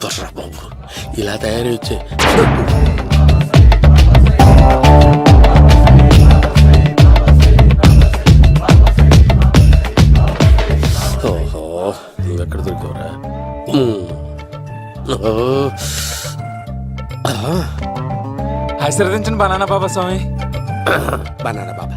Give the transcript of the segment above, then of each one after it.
రా బాబు ఇలా తయారీ వచ్చే ఓహో. నువ్వెక్కడ దొరికావురా? మ్మ్. ఓ. ఆశీర్వదించండి బనానా బాబా స్వామి. బనానా బాబా.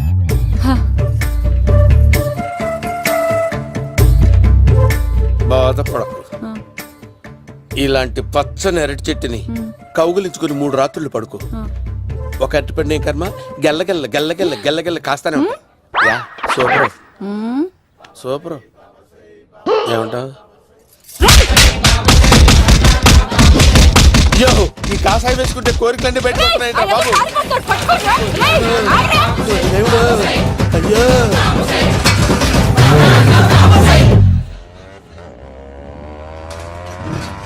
బాధపడకు. ఇలాంటి పచ్చని అరటి చెట్టుని కౌగులించుకుని మూడు రాత్రులు పడుకో. ఒక అరటి పండు ఏం కర్మ? గెల్లగెల్ల గెల్లగెల్ల గెల్లగెల్ల కాస్తానే ఉంటాయి. Yeah super. సూపర్. ఏమంటావు? యో ఈ కాసాయి వేసుకుంటే కోరికలన్నీ బయటకు బాబు. అయ్యో.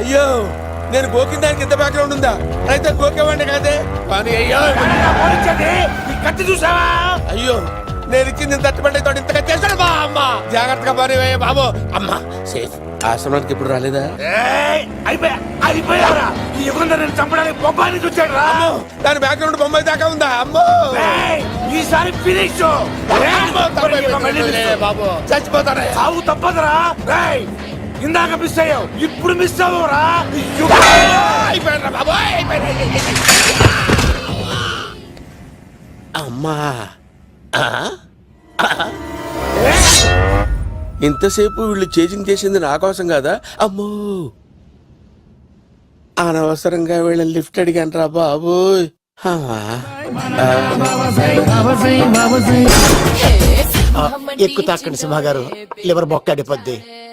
అయ్యో నేను గోకిన దానికి ఇంత బ్యాక్గ్రౌండ్ ఉందా? అయితే గోకేవాడిని కాదే? కానీ అయ్యో. కత్తి చూసావా? అయ్యో నేను ఇచ్చింది తట్టుబడి తోడు ఇంతగా చేశాడు బా అమ్మ. జాగ్రత్తగా పని బాబు. అమ్మ సేఫ్ ఆశ్రమానికి ఇప్పుడు రాలేదా? అయిపోయారా? ఈ యుగంలో నేను చంపడానికి బొబ్బాని చూచాడు రా. దాని బ్యాక్గ్రౌండ్ బొమ్మాయి దాకా ఉందా? అమ్మో. ఈసారి ఫినిష్. బాబు. చచ్చిపోతానే. సాగు తప్పదురా. ఇందాక మిస్ అయ్యావు. ఇప్పుడు మిస్ అవ్వరా. అమ్మా? ఇంతసేపు వీళ్ళు చేజింగ్ చేసింది నా కోసం కాదా? అమ్మో. అనవసరంగా వీళ్ళని లిఫ్ట్ అడిగాను రా బాబు. ఎక్కు తాకండి సింహ గారు లివర్ బొక్క అడిపోద్ది.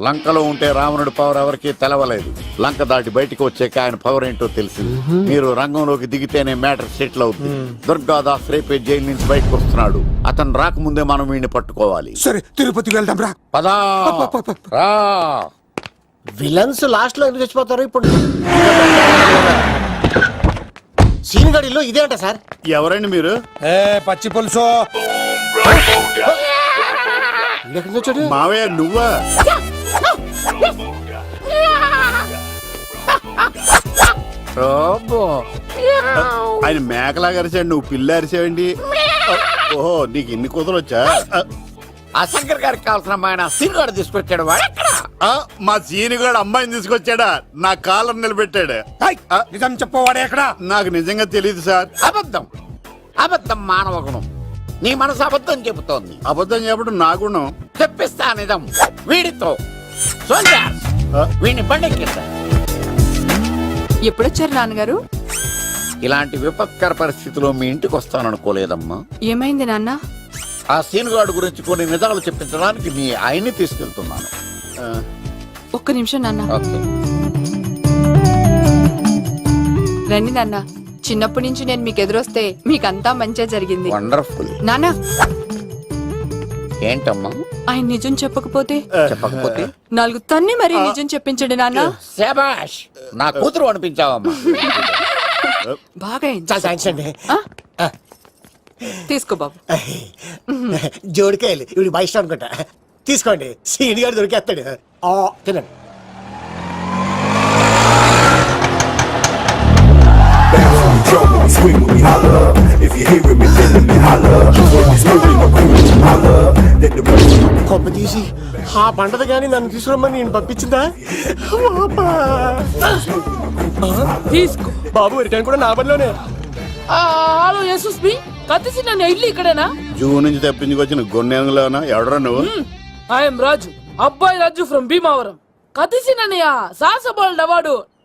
లంకలో ఉంటే రావణుడి పవర్ ఎవరికి తెలవలేదు. లంక దాటి బయటికి వచ్చాక ఆయన పవర్ ఏంటో తెలిసింది. మీరు రంగంలోకి దిగితేనే మ్యాటర్ సెటిల్ అవుతుంది. దుర్గాదాస్ రేపే జైలు నుంచి బయటకు వస్తున్నాడు. అతను రాకముందే మనం వీడిని పట్టుకోవాలి. సరే తిరుపతికి వెళ్దాం రా. పదా! రా! విలన్స్ లాస్ట్లో ఎందుకు చచ్చిపోతారు ఇప్పుడు? సీన్ గడిలో ఇదే అంట సార్. ఎవరండి మీరు? ఏ పచ్చి పులుసు. మావయ్య నువ్వా? రోబో. ఆయన మేకలా అరిచాడు నువ్వు పిల్ల అరిచావండి ఓహో నీకు ఇన్ని కూతురు వచ్చా? ఆ శంకర్ గారికి కావాల్సిన అమ్మాయి సీనుగాడు తీసుకొచ్చాడు వాడెక్కడ మా సీనుగాడు అమ్మాయిని తీసుకొచ్చాడా? నా కాలర్ నిలబెట్టాడు. నిజం చెప్పవాడే ఎక్కడ? నాకు నిజంగా తెలియదు సార్. అబద్ధం. అబద్ధం మానవ గుణం. నీ మనసు అబద్ధం చెబుతోంది. అబద్ధం చెప్పడం నా గుణం. తెప్పిస్తా నిజం. వీడితో. సోల్జర్స్ వీడిని బండెక్కిస్తా. ఎప్పుడొచ్చారు నాన్నగారు? ఇలాంటి విపత్కర పరిస్థితిలో మీ ఇంటికి వస్తాననుకోలేదమ్మా. ఏమైంది నాన్న? ఆ సీనుగాడు గురించి కొన్ని నిజాలు చెప్పించడానికి మీ ఆయన్ని తీసుకెళ్తున్నాను. ఆ, ఒక్క నిమిషం నాన్న. ఓకే. రండి నాన్న. చిన్నప్పటి నుంచి నేను మీకు ఎదురొస్తే మీకంతా మంచిగా జరిగింది. వండర్ఫుల్. నాన్న. ఏంటమ్మా? ఆయన నిజం చెప్పకపోతే? చెప్పకపోతే? నాలుగు తన్ని మరీ నిజం చెప్పించండి నాన్న. శబాష్ నా కూతురు అనిపించావమ్మా. బాగా ఆ? తీసుకో బాబు. జోడికాయలు ఇవి బాగా ఇష్టం అనుకుంటా. తీసుకోండి సీని గారు దొరికేస్తాడు. ఆ, తినండి. Swing when we holler. If you hearing me, feeling me, holler. When cool, holler. Let the కొబ్బ తీసి ఆ పంటది కానీ నన్ను తీసుకురమ్మని నేను పంపించిందా. తీసుకో. బాబు రిటర్న్ కూడా నా పనిలోనే. హలో యశస్ మీ. కత్తిసి నన్ను ఇల్లు ఇక్కడేనా? జూ నుంచి తప్పించుకొచ్చిన గొన్నెంగులోనా? ఎవడరా నువ్వు? ఐఎమ్ రాజు. అబ్బాయి రాజు ఫ్రమ్ భీమావరం. కతిసి నన్నయ్య సాహసబాలుడు అవార్డు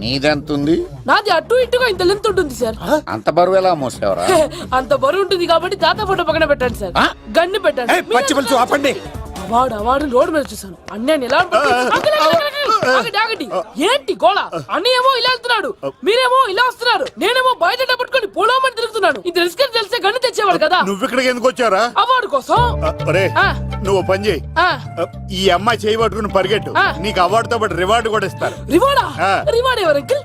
నీదెంతుంది? నాది అటు ఇటుగా ఇంత లెంత్ ఉంటుంది సార్ అంత బరువు ఎలా మోసేవరా? అంత బరువు ఉంటుంది కాబట్టి తాత ఫోటో పక్కన పెట్టండి సార్ గన్ను పెట్టండి పచ్చి పులుసు ఆపండి. వాడు వాడు రోడ్ మీద చూసాను అన్నయ్య ఎలా ఆగండి. ఏంటి గోళ? అన్నయ్య ఏమో ఇలా వెళ్తున్నాడు. మీరేమో ఇలా వస్తున్నారు. నేనేమో బయట పట్టుకొని పొలమని తిరుగుతున్నాను. ఇది రిస్క్ అని తెలిస్తే గన్ను తెచ్చేవాడు కదా. నువ్వు ఇక్కడికి ఎందుకు వచ్చారా అవార్డు కోసం. నువ్వు పని చేయి. ఈ అమ్మాయి చేయి పట్టుకుని పరిగెట్టు. నీకు అవార్డుతో పాటు రివార్డు కూడా ఇస్తారు. రివార్డా. రివార్డ్ ఎవరు అంకిల్?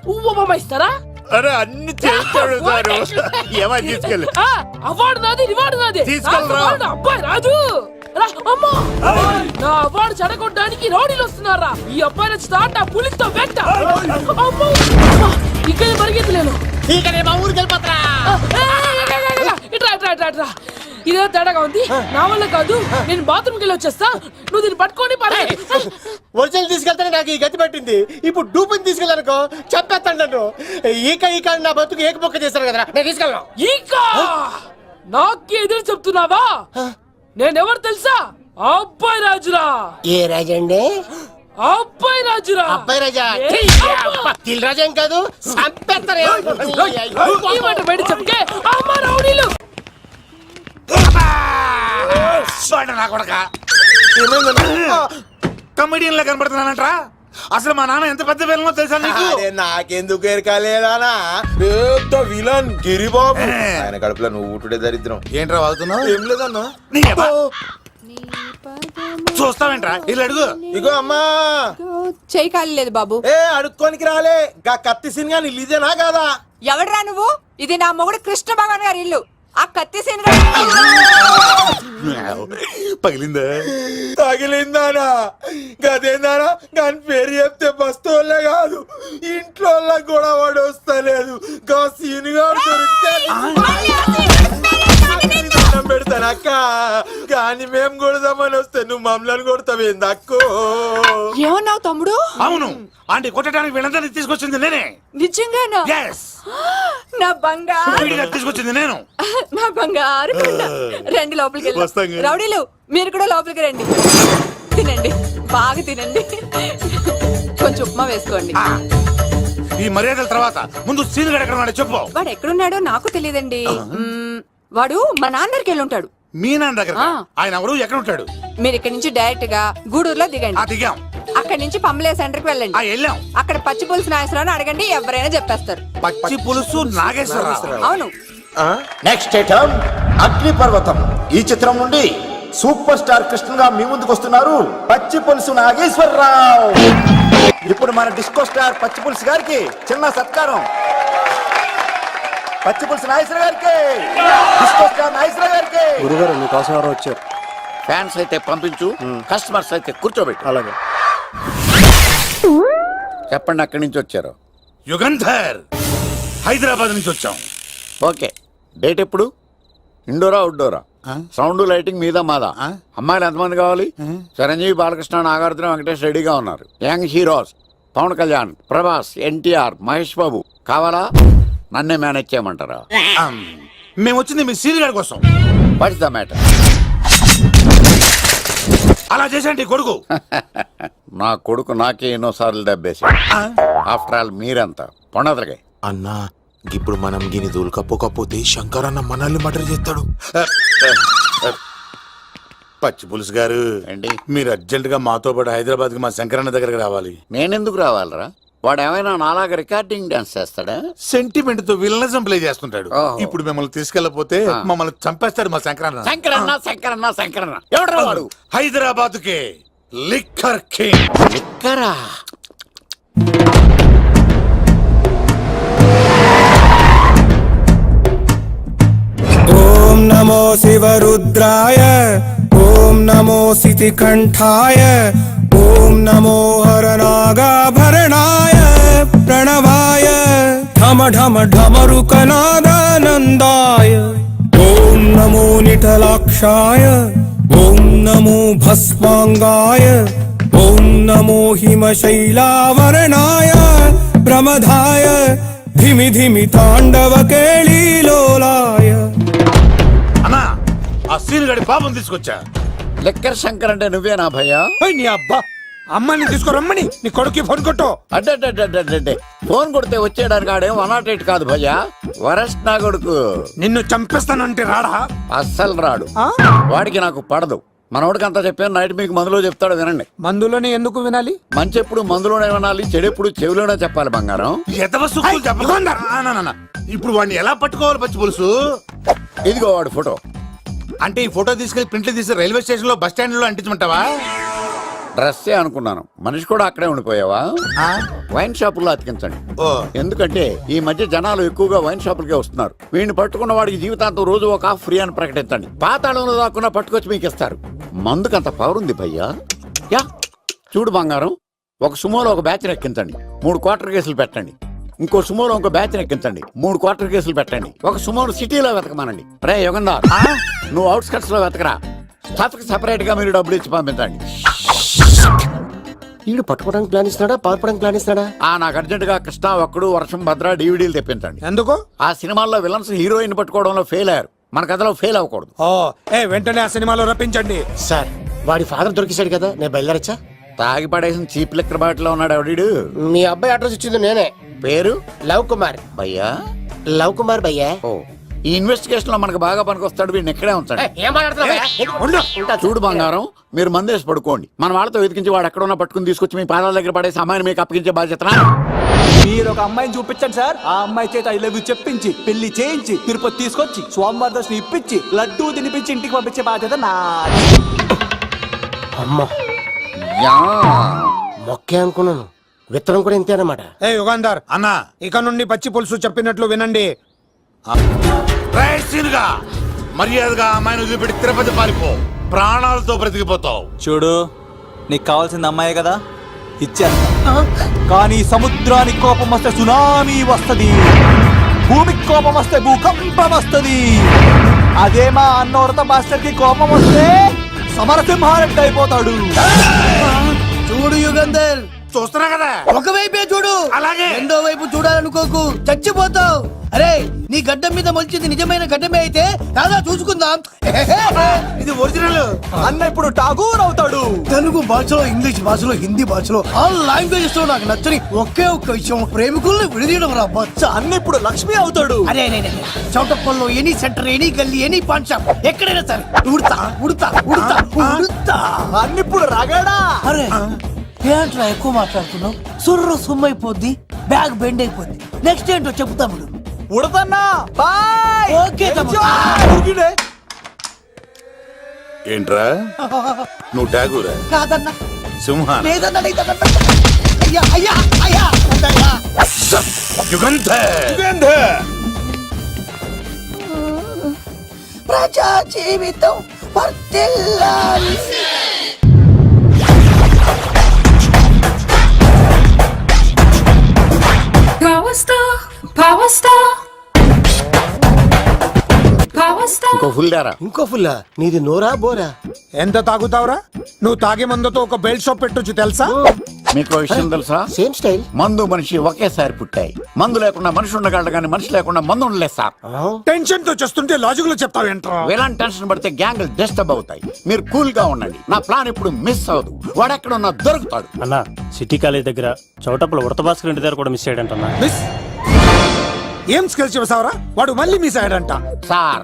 ఇస్తారా? అరే అన్ని చేస్తాడు సారు ఏమని తీసుకెళ్ళి అవార్డు నాది రివార్డు నాది తీసుకెళ్ళరా. అబ్బాయి రాజు నా అవార్డు చెడగొట్టడానికి రౌడీలు వస్తున్నారా ఈ అబ్బాయి నచ్చుతా ఆ పులితో వెంట అమ్మో ఇక్కడ పరిగెత్తలేను మా ఊరికి వెళ్ళిపోతారా ఇట్రా ఇట్రా ఇట్రా ఇట్రా ఇదే తేడాగా ఉంది నా వల్ల కాదు నేను బాత్రూమ్కి వెళ్ళి వచ్చేస్తా నువ్వు దీన్ని పట్టుకొని పరిగెత్తు. ఒరిజినల్ తీసుకెళ్తానే నాకు ఈ గతి పట్టింది ఇప్పుడు డూపుని తీసుకెళ్ళానుకో చెప్పేస్తాను నన్ను ఈక ఈక అని నా బతుకు ఏకపొక్క చేశారు కదరా నేను తీసుకెళ్ళను ఇంకా నాకు ఎదురు చెప్తున్నావా నేనెవరు తెలుసా అబ్బాయి రాజురా ఏ రాజండి అబ్బాయి రాజురా అబ్బాయి రాజా దిల్ రాజా ఏం కాదు సంపేస్తారు ఈ మాట బయట చెప్తే అమ్మ రౌడీలు నా కొడక. కమెడియన్ లా కనబడుతున్నానంట్రా అసలు మా నాన్న ఎంత పెద్ద విలనో తెలుసా నీకు? నాకెందుకు ఎరకాలేదానా? పెద్ద విలన్ గిరిబాబు. ఆయన కడుపులో నువ్వు ఊటుడే దరిద్రం. ఏంట్రా వాగుతున్నావు? ఏం లేదన్నా. చూస్తావేంట్రా? ఇల్లు అడుగు. ఇగో అమ్మా. చేయి ఖాళీ లేదు బాబు. ఏ అడుక్కోనికి రాలే. గా కత్తి సినిమా నీళ్ళు ఇదేనా కాదా? ఎవడరా నువ్వు? ఇది నా మొగుడు కృష్ణ భగవాన్ గారి ఇల్లు. ఆ కత్తి సీన్ పగిలిందా? తగిలిందానా గదేందానా? దాని పేరు చెప్తే బస్తోళ్ళే కాదు. ఇంట్లో కూడా వాడు వస్తలేదు. గా సీనుగా దొరికితే దండం పెడతాను అక్క. కానీ మేము కొడదామని వస్తే నువ్వు మమ్మల్ని కొడతావేంది అక్కో? ఏమన్నావు తమ్ముడు? అవును. ఆంటీ కొట్టడానికి వీళ్ళందరినీ తీసుకొచ్చింది నేనే. నిజంగానా? ఎస్ నా బంగారు. తీసుకొచ్చింది నేను. నా బంగారు కొండ. రండి లోపలికి వెళ్దాం. కదా. రౌడీలు మీరు కూడా లోపలికి రండి. తినండి. బాగా తినండి. కొంచెం ఉప్మా వేసుకోండి. ఈ మర్యాదల తర్వాత ముందు సీన్ ఎక్కడ ఉన్నాడో చెప్పు. వాడు ఎక్కడున్నాడో నాకు తెలియదండి. మ్మ్, వాడు మా నాన్నరికి వెళ్ళి ఉంటాడు. మీ నాన్న దగ్గర ఆ. ఆయన ఎవరు? ఎక్కడ ఉంటాడు? మీరు ఇక్కడ నుంచి డైరెక్ట్గా గూడూరులో ఆ దిగండి దిగాం. అక్కడ నుంచి పంబలే సెంటర్కి ఆ వెళ్ళండి వెళ్ళాం. అక్కడ పచ్చి పులుసు నాయసరావు అడగండి ఎవరైనా చెప్పేస్తారు. పచ్చి పులుసు నాగేశ్వరరావు. అవును. నెక్స్ట్ ఐటమ్ అగ్నిపర్వతం ఈ చిత్రం నుండి సూపర్ స్టార్ కృష్ణగా మీ ముందుకు వస్తున్నారు పచ్చి పులుసు నాగేశ్వరరావు. ఇప్పుడు మన డిస్కో స్టార్ పచ్చి పులుసు గారికి చిన్న సత్కారం. పచ్చి పులుసు నాగేశ్వర గారికి డిస్కో స్టార్ నాగేశ్వర గారికి. గురుగారు మీకోసం ఎవరో వచ్చారు. ఫ్యాన్స్ అయితే పంపించు కస్టమర్స్ అయితే కూర్చోబెట్టు. అలాగే. చెప్పండి అక్కడి నుంచి వచ్చారు? యుగంధర్ హైదరాబాద్ నుంచి వచ్చాం. ఓకే. డేట్ ఎప్పుడు? ఇండోరా అవుట్డోరా? సౌండ్ లైటింగ్ మీద మాదా? అమ్మాయిలు ఎంతమంది కావాలి? చిరంజీవి బాలకృష్ణ నాగార్జున వెంకటేష్ రెడీగా ఉన్నారు. Young heroes Pawan Kalyan Prabhas NTR Mahesh Babu. కావాలా? నన్నే మేనేజ్ చేయమంటారా? మేము వచ్చింది మీ సీన్ గడి కోసం. వాట్స్ ద మ్యాటర్ అలా చేసేయండి కొడుకు. నా కొడుకు నాకే ఎన్నోసార్లు దెబ్బేసి ఆఫ్టర్ ఆల్ మీరంతా. పొండదలగా అన్నా ఇప్పుడు మనం గిని దూల్కపోకపోతే శంకర్ అన్న మనల్ని మర్డర్ చేస్తాడు. పచ్చి పులుసు గారు మీరు అర్జెంట్గా మాతో పాటు హైదరాబాద్కి మా శంకరన్న దగ్గరికి రావాలి. నేనెందుకు రావాలరా? వాడు ఏమైనా నాలాగా రికార్డింగ్ డాన్స్ చేస్తాడా? సెంటిమెంట్తో విలనిజం ప్లే చేస్తుంటాడు. ఇప్పుడు మిమ్మల్ని తీసుకెళ్ళపోతే ఆ. మమ్మల్ని చంపేస్తాడు మా శంకరన్న. శంకరన్న శంకరన్న శంకరన్న. ఎవడరా వాడు? హైదరాబాద్ కే లిక్కర్ కింగ్. లిక్కరా? ఓం నమో శివరుద్రాయ ఓం నమో సితికంఠాయ ఓం నమో హరనాగాభరణాయ ప్రణవాయ ఢమ ఢమ ఢమరుకనాదానందాయ ఓం నమో నిటలాక్షాయ ఓం నమో భస్వాంగాయ ఓం నమో హిమశైలావరణాయ ప్రమదాయ ధిమి ధిమి తాండవ కేళీలోలాయ. అన్నా ఆ సీన్ గడి పాపం తీసుకొచ్చా? లిక్కర్ శంకర్ అంటే నువ్వేనా భయ్యా? ఓయ్ నీ అబ్బా! అమ్మని తీసుకురమ్మని నీ కొడుకు ఫోన్ కొట్టు. అడ్డే ఫోన్ కొడితే వచ్చేయడానికి ఆడేం వన్ నాట్ ఎయిట్ కాదు భయ్యా వరస్ట్ నా కొడుకు నిన్ను చంపేస్తానంటే రాడా అస్సలు రాడు వాడికి నాకు పడదు. మనోడికి అంతా చెప్పాను నైట్ మీకు మందులో చెప్తాడు వినండి. మందులోనే ఎందుకు వినాలి? మంచి ఎప్పుడు మందులోనే వినాలి చెడెప్పుడు చెవిలోనే చెప్పాలి బంగారం. ఎదవ సుక్కులు చెప్పకుండా నా, నా, నా. ఇప్పుడు వాడిని ఎలా పట్టుకోవాలి పచ్చి పులుసు? ఇదిగో వాడు ఫోటో. అంటే ఈ ఫోటో తీసుకెళ్ళి ప్రింట్లు తీసి రైల్వే స్టేషన్లో బస్ స్టాండ్లో అంటించమంటావా? డ్రెస్సే అనుకున్నాను. మనిషి కూడా అక్కడే ఉండిపోయావా? వైన్ షాపుల్లో అతికించండి. ఎందుకంటే ఈ మధ్య జనాలు ఎక్కువగా వైన్ షాపులకే వస్తున్నారు. వీడిని పట్టుకున్న వాడికి జీవితాంతం రోజు ఒక ఆఫ్ ఫ్రీ అని ప్రకటించండి. పాతాళంలో దాక్కున్నా పట్టుకొచ్చి మీకు ఇస్తారు. మందుకంత పవర్ ఉంది భయ్యా. యా. చూడు బంగారం ఒక సుమోలో ఒక బ్యాచ్ ఎక్కించండి మూడు క్వార్టర్ కేసులు పెట్టండి. ఇంకో సుమోలో ఇంకో బ్యాచ్ ఎక్కించండి. మూడు క్వార్టర్ కేసులు పెట్టండి. ఒక సుమోను సిటీలో వెతకమనండి. రే యుగంధర్ నువ్వు అవుట్స్కట్స్లో వెతకరా. స్టాఫ్కి సెపరేట్గా మీరు డబ్బులు ఇచ్చి పంపించండి. వీడు పట్టుకోవడానికి ప్లాన్ ఇస్తున్నాడా? పారిపోవడానికి ప్లాన్ ఇస్తున్నాడా? ఆ నాకు అర్జెంట్గా కృష్ణ ఒక్కడు వర్షం భద్ర డివిడీలు తెప్పించండి. ఎందుకు? ఆ సినిమాల్లో విలన్స్ హీరోయిన్ పట్టుకోవడంలో ఫెయిల్ అయ్యారు. మన కథలో ఫెయిల్ అవ్వకూడదు. ఓ ఏ వెంటనే ఆ సినిమాలో రప్పించండి. సార్ వాడి ఫాదర్ దొరికేశాడు కదా నేను బయలుదేరచ్చా? తాగి పడేసిన చీప్ లెక్కర్ బాటిలో ఉన్నాడు ఎవడీడు మీ అబ్బాయి అడ్రస్ ఇచ్చింది నేనే. పేరు? లవ్ కుమార్. భయ్యా? లవ్ కుమార్ భయ్యా. ఓ ఈ ఇన్వెస్టిగేషన్లో మనకు బాగా పనికొస్తాడు వీడిని ఇక్కడే ఉంచండి. ఏం మాట్లాడుతున్నావు చూడు బంగారం మీరు మందేసి పడుకోండి. మన వాళ్ళతో వెతికించి వాడు ఎక్కడ ఉన్నా పట్టుకుని తీసుకొచ్చి మీ పాదాల దగ్గర పడేసి అమ్మాయిని మీకు అప్పగించే బాధ్యత మీరు ఒక అమ్మాయిని చూపించండి సార్. ఆ అమ్మాయి చేత ఐ లవ్ యూ చెప్పించి పెళ్ళి చేయించి తిరుపతి తీసుకొచ్చి స్వామివారి దర్శనం ఇప్పించి లడ్డూ తినిపించి ఇంటికి పంపించే బాధ్యత అమ్మా. యా మొక్కే అనుకున్నాను. విత్తనం కూడా ఇంతేనమాట ఏ యుగాంధర్ అన్నా ఇక నుండి పచ్చి పులుసు చెప్పినట్లు వినండి. రైసీనుగా మర్యాదగా ఆ అమ్మాయిని వదిలిపెట్టి తిరుపతి పారిపో. ప్రాణాలతో బ్రతికిపోతావు. చూడు నీకు కావాల్సింది అమ్మాయే కదా? ఇచ్చేస్తా. కానీ సముద్రానికి కోపం వస్తే సునామీ వస్తది. భూమికి కోపం వస్తే భూకంపం వస్తది. అదే మా అన్నోరత మాస్టర్కి కోపం వస్తే సమరసింహారెడ్డి అయిపోతాడు. చూడు యుగంధర్. చూస్తున్నా కదా? ఒకవైపే చూడు. అలాగే. రెండో వైపు చూడాలనుకోకు. చచ్చిపోతావు. అరే నీ గడ్డం మీద మొలిచింది నిజమైన గడ్డమే అయితే రాదా చూసుకుందాం. ఇది ఒరిజినల్. అన్న ఇప్పుడు ఠాగూర్ అవుతాడు. తెలుగు భాషలో ఇంగ్లీష్ భాషలో హిందీ భాషలో ఆల్ లాంగ్వేజెస్లో నాకు నచ్చని ఒకే ఒక్క విషయం. ప్రేమికుల్ని విడదీయడం రా బచ్చ. అన్న ఇప్పుడు లక్ష్మి అవుతాడు. అరే అరే అరే. చౌటప్పల్లో ఎనీ సెంటర్ ఎనీ గల్లీ ఎనీ పాన్ షాప్ ఎక్కడైనా సరే. ఉడతా ఉడతా ఉడతా ఉడతా. అన్న ఇప్పుడు రగడా? అరే ఏంట్రా ఎక్కువ మాట్లాడుతున్నావు? సుర్రు సుమ్మైపోద్ది బ్యాగ్ బెండ్ అయిపోద్ది నెక్స్ట్ ఏంటో చెప్పు తమ్ముడు. ఉడతన్నా? బాయ్! ఓకే తమ్ముడు. ఏంట్రా? నువ్వు ఠాగూరా కాదన్నా. లేదన్నా లేదన్నా అయ్యా అయ్యా అయ్యా. అయ్యా. యుగంధర్ ప్రజా జీవితం వర్తిల్లాలి. ఇంకో ఫుల్ దారా ఇంకో ఫుల్లా? నీది నోరా బోరా? ఎంత తాగుతావురా? నువ్వు తాగే మందుతో ఒక బెల్ట్ షాప్ పెట్టొచ్చు తెలుసా? మీకు విషయం తెలుసా? సేమ్ స్టైల్ మందు మనిషి ఒకేసారి పుట్టాయి. మందు లేకుండా మనిషి ఉండగలడు కానీ మనిషి లేకుండా మందు ఉండలేదు సార్. టెన్షన్తో చేస్తుంటే లాజిక్లో చెప్తావేంట్రా ఎలాంటి టెన్షన్ పడితే గ్యాంగ్లు డిస్టర్బ్ అవుతాయి. మీరు కూల్గా ఉండండి. నా ప్లాన్ ఇప్పుడు మిస్ అవ్వదు. వాడెక్కడ ఉన్నా దొరుకుతాడు. అన్న సిటీ కాలేజ్ దగ్గర చౌటప్పుల ఉడత భాస్కర్ ఇంటి దగ్గర కూడా మిస్ అయ్యాడంటన్నా. మిస్ ఏం స్కిల్స్ చేసావురా? వాడు మళ్ళీ మిస్ అయ్యాడంట. సార్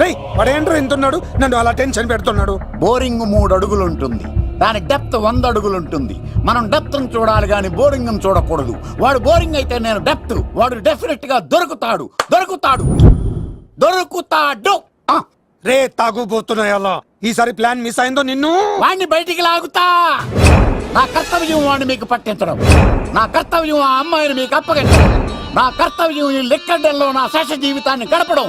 రేయ్ వాడు ఏంట్రా ఇంతున్నాడు? నన్ను అలా టెన్షన్ పెడుతున్నాడు. బోరింగ్ మూడు అడుగులు ఉంటుంది దాని డెప్త్ వంద అడుగులు ఉంటుంది మనం డెప్త్ చూడాలి కానీ బోరింగ్ చూడకూడదు. వాడు బోరింగ్ అయితే నేను డెప్త్. వాడు డెఫినెట్గా దొరుకుతాడు. దొరుకుతాడు. దొరుకుతాడు రే తాగుబోతున్నాయి అలా ఈసారి ప్లాన్ మిస్ అయిందో నిన్ను? వాణ్ణి బయటికి లాగుతా. నా కర్తవ్యం వాడిని మీకు పట్టించడం. నా కర్తవ్యం ఆ అమ్మాయిని మీకు అప్పగించడం. నా కర్తవ్యం ఈ లెక్కడ్డల్లో నా శేష జీవితాన్ని గడపడం.